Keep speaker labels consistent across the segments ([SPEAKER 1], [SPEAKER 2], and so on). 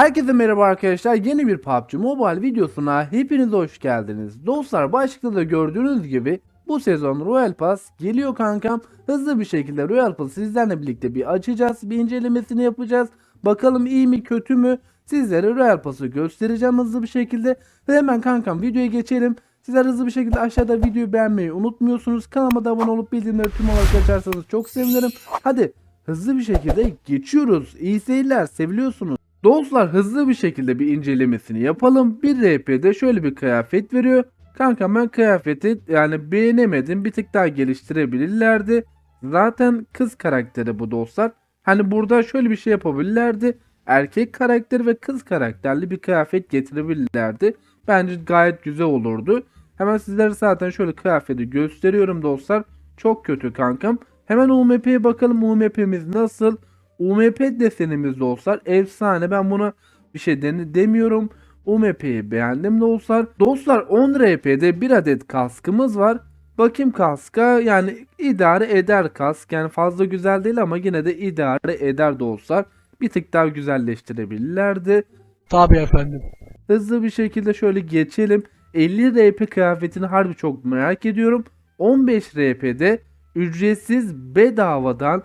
[SPEAKER 1] Herkese merhaba arkadaşlar. Yeni bir PUBG Mobile videosuna hepiniz hoş geldiniz. Dostlar başlıkta da gördüğünüz gibi bu sezon Royal Pass geliyor kankam. Hızlı bir şekilde Royal Pass sizlerle birlikte bir açacağız. Bir incelemesini yapacağız. Bakalım iyi mi kötü mü? Sizlere Royal Pass'ı göstereceğim hızlı bir şekilde. Ve hemen kankam videoya geçelim. Sizler hızlı bir şekilde aşağıda videoyu beğenmeyi unutmuyorsunuz. Kanalıma da abone olup bildirimleri tüm olarak açarsanız çok sevinirim. Hadi hızlı bir şekilde geçiyoruz. İyi seyirler seviliyorsunuz. Dostlar hızlı bir şekilde bir incelemesini yapalım. Bir RP'de şöyle bir kıyafet veriyor. Kanka ben kıyafeti yani beğenemedim. Bir tık daha geliştirebilirlerdi. Zaten kız karakteri bu dostlar. Hani burada şöyle bir şey yapabilirlerdi. Erkek karakteri ve kız karakterli bir kıyafet getirebilirlerdi. Bence gayet güzel olurdu. Hemen sizlere zaten şöyle kıyafeti gösteriyorum dostlar. Çok kötü kankam. Hemen UMP'ye bakalım UMP'miz nasıl? UMP desenimiz dostlar efsane. Ben buna bir şey demiyorum. UMP'yi beğendim dostlar. Dostlar 10 RP'de bir adet kaskımız var. Bakayım kaska yani idare eder kask. Yani fazla güzel değil ama yine de idare eder dostlar. Bir tık daha güzelleştirebilirlerdi.
[SPEAKER 2] Tabii efendim.
[SPEAKER 1] Hızlı bir şekilde şöyle geçelim. 50 RP kıyafetini harbi çok merak ediyorum. 15 RP'de ücretsiz bedavadan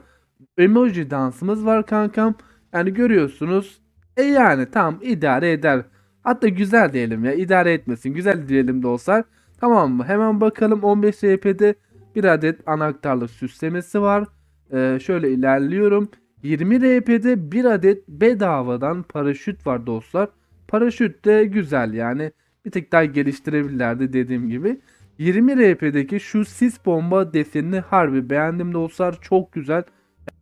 [SPEAKER 1] emoji dansımız var kankam. Yani görüyorsunuz. E yani tam idare eder. Hatta güzel diyelim ya idare etmesin. Güzel diyelim dostlar. Tamam mı? Hemen bakalım 15 RP'de bir adet anahtarlık süslemesi var. Ee, şöyle ilerliyorum. 20 RP'de bir adet bedavadan paraşüt var dostlar. Paraşüt de güzel yani. Bir tık daha geliştirebilirlerdi dediğim gibi. 20 RP'deki şu sis bomba desenini harbi beğendim dostlar. Çok güzel.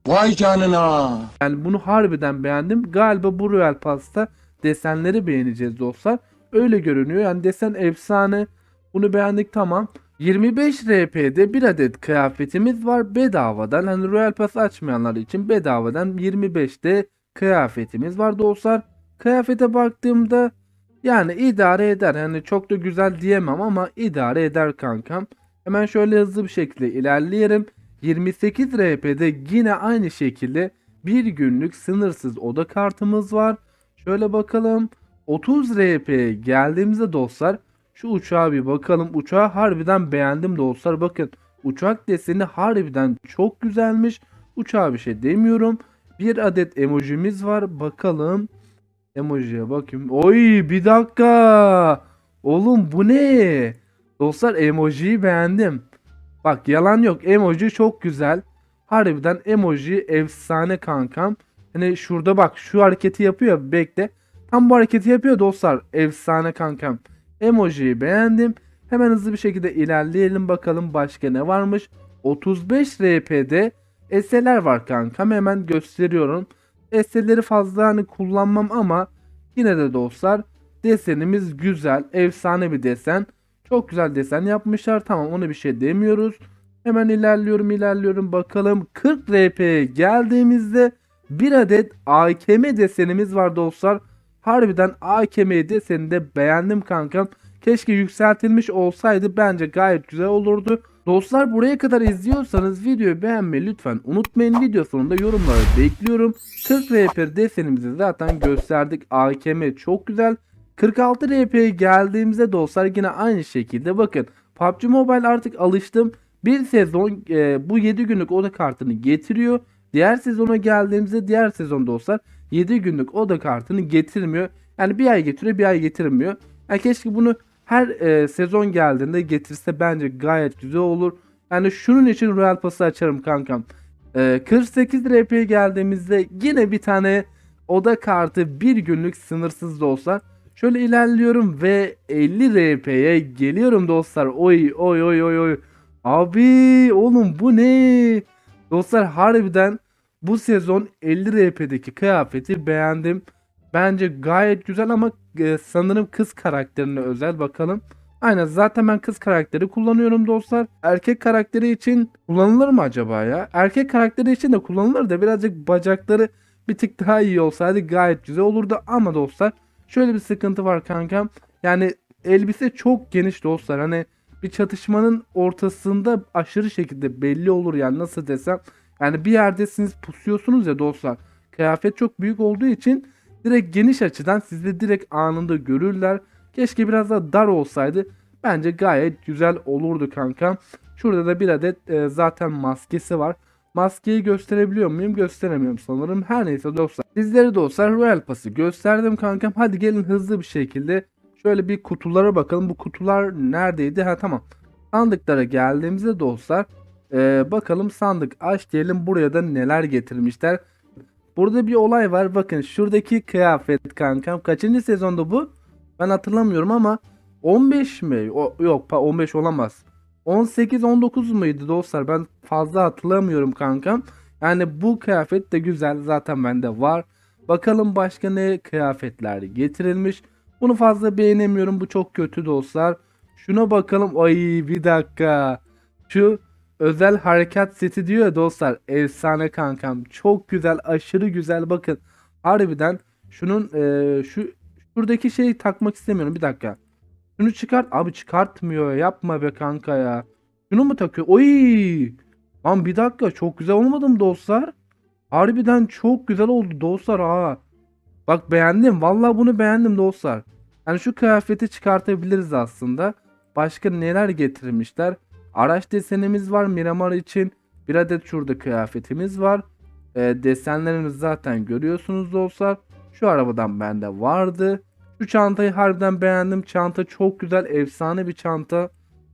[SPEAKER 3] Vay canına.
[SPEAKER 1] Yani bunu harbiden beğendim. Galiba bu Royal Pass'ta desenleri beğeneceğiz dostlar. Öyle görünüyor. Yani desen efsane. Bunu beğendik tamam. 25 RP'de bir adet kıyafetimiz var bedavadan. Hani Royal Pass açmayanlar için bedavadan 25'te kıyafetimiz var dostlar. Kıyafete baktığımda yani idare eder. Yani çok da güzel diyemem ama idare eder kankam. Hemen şöyle hızlı bir şekilde ilerleyelim. 28 RP'de yine aynı şekilde bir günlük sınırsız oda kartımız var. Şöyle bakalım. 30 RP'ye geldiğimizde dostlar şu uçağa bir bakalım. Uçağı harbiden beğendim dostlar. Bakın uçak deseni harbiden çok güzelmiş. Uçağa bir şey demiyorum. Bir adet emojimiz var. Bakalım. Emojiye bakayım. Oy bir dakika. Oğlum bu ne? Dostlar emojiyi beğendim. Bak yalan yok. Emoji çok güzel. Harbiden emoji efsane kankam. Hani şurada bak şu hareketi yapıyor. Bekle. Tam bu hareketi yapıyor dostlar. Efsane kankam. Emojiyi beğendim. Hemen hızlı bir şekilde ilerleyelim bakalım başka ne varmış. 35 RP'de eseler var kankam. Hemen gösteriyorum. Eseleri fazla hani kullanmam ama yine de dostlar desenimiz güzel. Efsane bir desen. Çok güzel desen yapmışlar. Tamam ona bir şey demiyoruz. Hemen ilerliyorum ilerliyorum bakalım. 40 RP'ye geldiğimizde bir adet AKM desenimiz var dostlar. Harbiden AKM desenini de beğendim kankam. Keşke yükseltilmiş olsaydı bence gayet güzel olurdu. Dostlar buraya kadar izliyorsanız videoyu beğenmeyi lütfen unutmayın. Video sonunda yorumları bekliyorum. 40 RP desenimizi zaten gösterdik. AKM çok güzel. 46 RP'ye geldiğimizde dostlar yine aynı şekilde bakın. PUBG Mobile artık alıştım. Bir sezon e, bu 7 günlük oda kartını getiriyor. Diğer sezona geldiğimizde diğer sezon dostlar 7 günlük oda kartını getirmiyor. Yani bir ay getiriyor bir ay getirmiyor. Yani keşke bunu her e, sezon geldiğinde getirse bence gayet güzel olur. Yani şunun için Royal Pass'ı açarım kankam. E, 48 RP'ye geldiğimizde yine bir tane oda kartı bir günlük sınırsız dostlar. Şöyle ilerliyorum ve 50 RP'ye geliyorum dostlar. Oy oy oy oy oy. Abi oğlum bu ne? Dostlar harbiden bu sezon 50 RP'deki kıyafeti beğendim. Bence gayet güzel ama e, sanırım kız karakterine özel bakalım. Aynen zaten ben kız karakteri kullanıyorum dostlar. Erkek karakteri için kullanılır mı acaba ya? Erkek karakteri için de kullanılır da birazcık bacakları bir tık daha iyi olsaydı gayet güzel olurdu ama dostlar şöyle bir sıkıntı var kankam. Yani elbise çok geniş dostlar. Hani bir çatışmanın ortasında aşırı şekilde belli olur yani nasıl desem. Yani bir yerdesiniz pusuyorsunuz ya dostlar. Kıyafet çok büyük olduğu için Direkt geniş açıdan sizi direkt anında görürler. Keşke biraz daha dar olsaydı. Bence gayet güzel olurdu kanka. Şurada da bir adet e, zaten maskesi var. Maskeyi gösterebiliyor muyum? Gösteremiyorum sanırım. Her neyse dostlar. Sizlere dostlar Royal Pass'ı gösterdim kankam. Hadi gelin hızlı bir şekilde şöyle bir kutulara bakalım. Bu kutular neredeydi? Ha tamam. Sandıklara geldiğimizde dostlar e, bakalım sandık aç diyelim buraya da neler getirmişler. Burada bir olay var. Bakın şuradaki kıyafet kankam. Kaçıncı sezonda bu? Ben hatırlamıyorum ama 15 mi? O, yok pa- 15 olamaz. 18-19 muydu dostlar? Ben fazla hatırlamıyorum kankam. Yani bu kıyafet de güzel. Zaten bende var. Bakalım başka ne kıyafetler getirilmiş. Bunu fazla beğenemiyorum. Bu çok kötü dostlar. Şuna bakalım. Ay bir dakika. Şu özel harekat seti diyor ya dostlar. Efsane kankam. Çok güzel. Aşırı güzel. Bakın. Harbiden şunun eee, şu şuradaki şeyi takmak istemiyorum. Bir dakika. Şunu çıkart. Abi çıkartmıyor. Yapma be kanka ya. Şunu mu takıyor? Oy! Lan bir dakika. Çok güzel olmadı mı dostlar? Harbiden çok güzel oldu dostlar ha. Bak beğendim. Vallahi bunu beğendim dostlar. Yani şu kıyafeti çıkartabiliriz aslında. Başka neler getirmişler? Araç desenimiz var Miramar için. Bir adet şurada kıyafetimiz var. E, desenlerimiz zaten görüyorsunuz dostlar. Şu arabadan bende vardı. Şu çantayı harbiden beğendim. Çanta çok güzel, efsane bir çanta.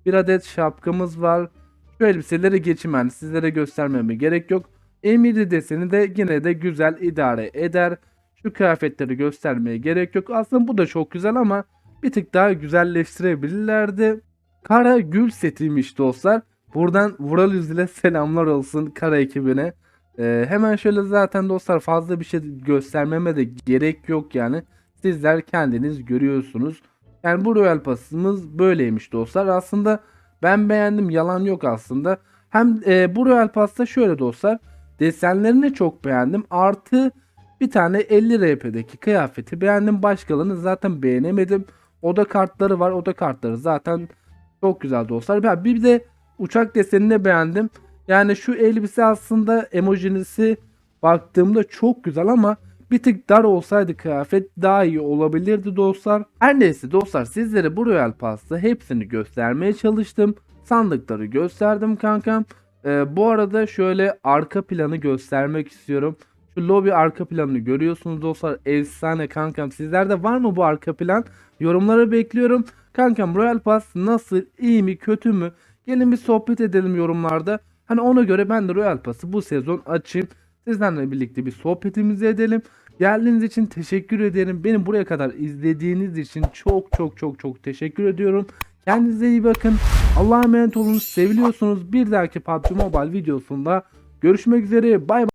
[SPEAKER 1] Bir adet şapkamız var. Şu elbiseleri geçeyim ben. Sizlere göstermeme gerek yok. Emiri deseni de yine de güzel idare eder. Şu kıyafetleri göstermeye gerek yok. Aslında bu da çok güzel ama bir tık daha güzelleştirebilirlerdi. Kara gül setiymiş dostlar. Buradan Vural Üzül'e selamlar olsun Kara ekibine. Ee, hemen şöyle zaten dostlar fazla bir şey göstermeme de gerek yok yani. Sizler kendiniz görüyorsunuz. Yani bu Royal Pass'ımız böyleymiş dostlar. Aslında ben beğendim yalan yok aslında. Hem e, bu Royal Pass'ta şöyle dostlar. Desenlerini çok beğendim. Artı bir tane 50 RP'deki kıyafeti beğendim. Başkalarını zaten beğenemedim. Oda kartları var. Oda kartları zaten çok güzel dostlar. Bir de uçak desenini beğendim. Yani şu elbise aslında emojinisi baktığımda çok güzel ama bir tık dar olsaydı kıyafet daha iyi olabilirdi dostlar. Her neyse dostlar sizlere bu Royal Pass'ta hepsini göstermeye çalıştım. Sandıkları gösterdim kankam. Ee, bu arada şöyle arka planı göstermek istiyorum. Şu lobby arka planını görüyorsunuz dostlar. Efsane kankam. Sizlerde var mı bu arka plan? Yorumlara bekliyorum. Kankam Royal Pass nasıl? iyi mi? Kötü mü? Gelin bir sohbet edelim yorumlarda. Hani ona göre ben de Royal Pass'ı bu sezon açayım. Sizlerle birlikte bir sohbetimizi edelim. Geldiğiniz için teşekkür ederim. Beni buraya kadar izlediğiniz için çok çok çok çok teşekkür ediyorum. Kendinize iyi bakın. Allah'a emanet olun. Seviliyorsunuz. Bir dahaki PUBG Mobile videosunda görüşmek üzere. Bay bay.